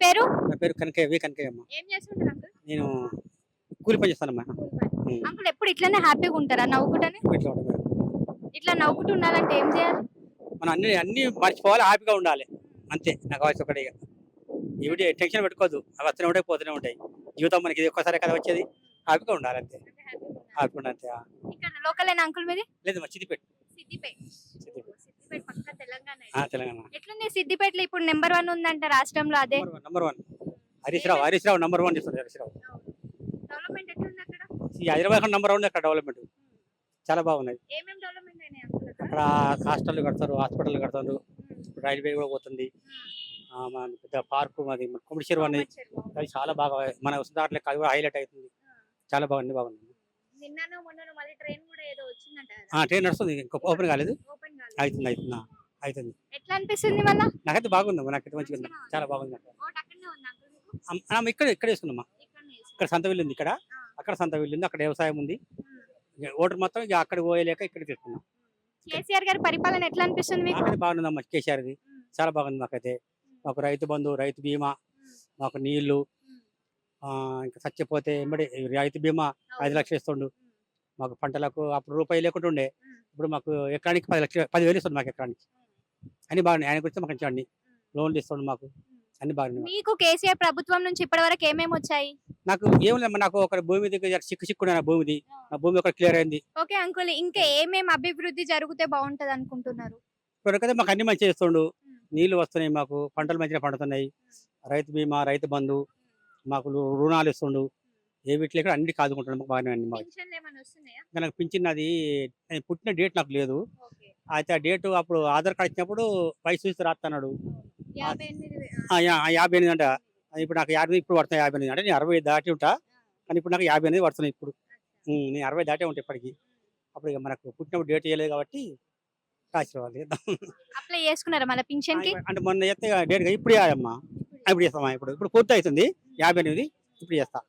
పేరు? నా పేరు కనకయ్య వి కనకయ్య అమ్మ. ఏం చేస్తుంటారు అంకుల్? నేను కూలి పని చేస్తానమ్మా. ఉమ్. అంకుల్ ఎప్పుడు ఇట్లనే హ్యాపీగా ఉంటారా నవ్వుకుంటానే? ఇట్లా ఉంటుంది ఇట్లా నవ్వుకుంటూ ఉండాలంటే ఏం చేయాలి? మనం అన్ని అన్ని మర్చిపోవాలి హ్యాపీగా ఉండాలి. అంతే నాకు కావాల్సి ఒకటి ఇక. ఇవిడి టెన్షన్ పెట్టుకోవద్దు. అవి వస్తూనే ఉంటాయి పోతూనే ఉంటాయి. జీవితం మనకి ఇది ఒక్కసారి కదా వచ్చేది. హ్యాపీగా ఉండాలి అంతే. హ్యాపీగా ఉండాలి. అంతే ఆ. ఇక్కడ లోకల్ అంకుల్ మీది? లేదు మా సిద్దిపేట. సిద్దిపేట. సిద్దిపేట పక్క తెలంగాణ ఆ, తెలంగాణ. సిద్దిపేటలో ఇప్పుడు నెంబర్ వన్ ఉందంట రాష్ట్రంలో అదే. Number one Harish Rao Harish Rao number one చేస్తుంది హరీష్ రావు. డెవలప్మెంట్ ఎట్లుంది అక్కడ? ఈ హైదరాబాద్ నంబర్ వన్ అక్కడ డెవలప్మెంట్. చాలా బాగున్నది డెవలప్మెంట్ అయినాయి అక్కడ? హాస్టల్ కడతారు హాస్పిటల్ కడతారు రైల్వే కూడా పోతుంది. మన పెద్ద పార్కు మాది మన కుమిడి చెరువు అనేది అది చాలా బాగా మన వస్తుందాట్లే అది కూడా హైలైట్ అవుతుంది. చాలా బాగుంది బాగుంది. ట్రైన్ నడుస్తుంది ఇంకా ఓపెన్ కాలేదు. అవుతుంది అవుతుంది అవుతుంది. ఎట్లా అనిపిస్తుంది మళ్ళా? నాకైతే బాగుంది నాకైతే మంచిగా ఉంది. చాలా బాగుంది ఇక్కడ ఇక్కడ వేసుకున్నామా. ఇక్కడ సంత వెళ్ళింది ఇక్కడ. అక్కడ సంత వెళ్ళింది అక్కడ వ్యవసాయం ఉంది. ఓటర్ మొత్తం ఇక అక్కడ పోయలేక ఇక్కడ తీసుకున్నాం కేసీఆర్ గారి పరిపాలన ఎట్లా అనిపిస్తుంది మీకు బాగుందమ్మా కేసీఆర్ది. చాలా బాగుంది మాకైతే. మాకు రైతు బంధు రైతు బీమా. మాకు నీళ్ళు ఇంకా చచ్చిపోతే ఎంబడి రైతు బీమా ఐదు లక్షలు ఇస్తుండు. మాకు పంటలకు అప్పుడు రూపాయి లేకుండా ఉండే. ఇప్పుడు మాకు ఎకరానికి పది లక్షలు పదివేలు ఇస్తుంది మాకు ఎకరానికి. అన్ని బాగున్నాయి. ఆయన గురించి మాకు అన్ని లోన్లు ఇస్తుండు మాకు. అన్ని బాగున్నాయి మాకు. కేసీఆర్ ప్రభుత్వం నుంచి ఇప్పటి వరకు ఏమేమి వచ్చాయి? నాకు ఏం లేదు నాకు ఒక భూమి దగ్గర చిక్కు చిక్కు నా భూమిది. నా భూమి ఒక క్లియర్ అయింది. ఓకే అంకుల్ ఇంకా ఏమేమి అభివృద్ధి జరిగితే బాగుంటది అనుకుంటున్నారు? ఇప్పటికైతే మాకు అన్ని మంచిగా ఇస్తుండు ఉమ్. నీళ్ళు వస్తున్నాయి మాకు పంటలు మంచిగా పండుతున్నాయి. రైతు బీమా రైతు బంధు మాకు రుణాలు ఇస్తుండు. ఏ వీటిలో కూడా అన్ని కాదుకుంటున్నాడు మాకు బాగానే ఉంది మాకు. నాకు పింఛన్ అది పుట్టిన డేట్ నాకు లేదు. అయితే ఆ డేట్ అప్పుడు ఆధార్ కార్డు ఇచ్చినప్పుడు వయసు చూసి రాస్తున్నాడు యాభై ఎనిమిది అంట. ఇప్పుడు నాకు యాభై ఇప్పుడు పడుతున్నాయి యాభై ఎనిమిది. అంటే నేను అరవై దాటి ఉంటా కానీ ఇప్పుడు నాకు యాభై ఎనిమిది పడుతున్నాయి ఇప్పుడు. నేను అరవై దాటే ఉంటాయి ఇప్పటికి. అప్పుడు ఇక మనకు పుట్టినప్పుడు డేట్ ఇవ్వలేదు కాబట్టి రాసివ్వాలి అప్లై చేసుకున్నారా మళ్ళీ పింఛన్కి అంటే మొన్న చేస్తే డేట్ ఇప్పుడు అమ్మా ఇప్పుడు చేస్తామా ఇప్పుడు? ఇప్పుడు పూర్తి అవుతుంది యాభై ఎనిమిది ఇప్పుడు చేస్తా.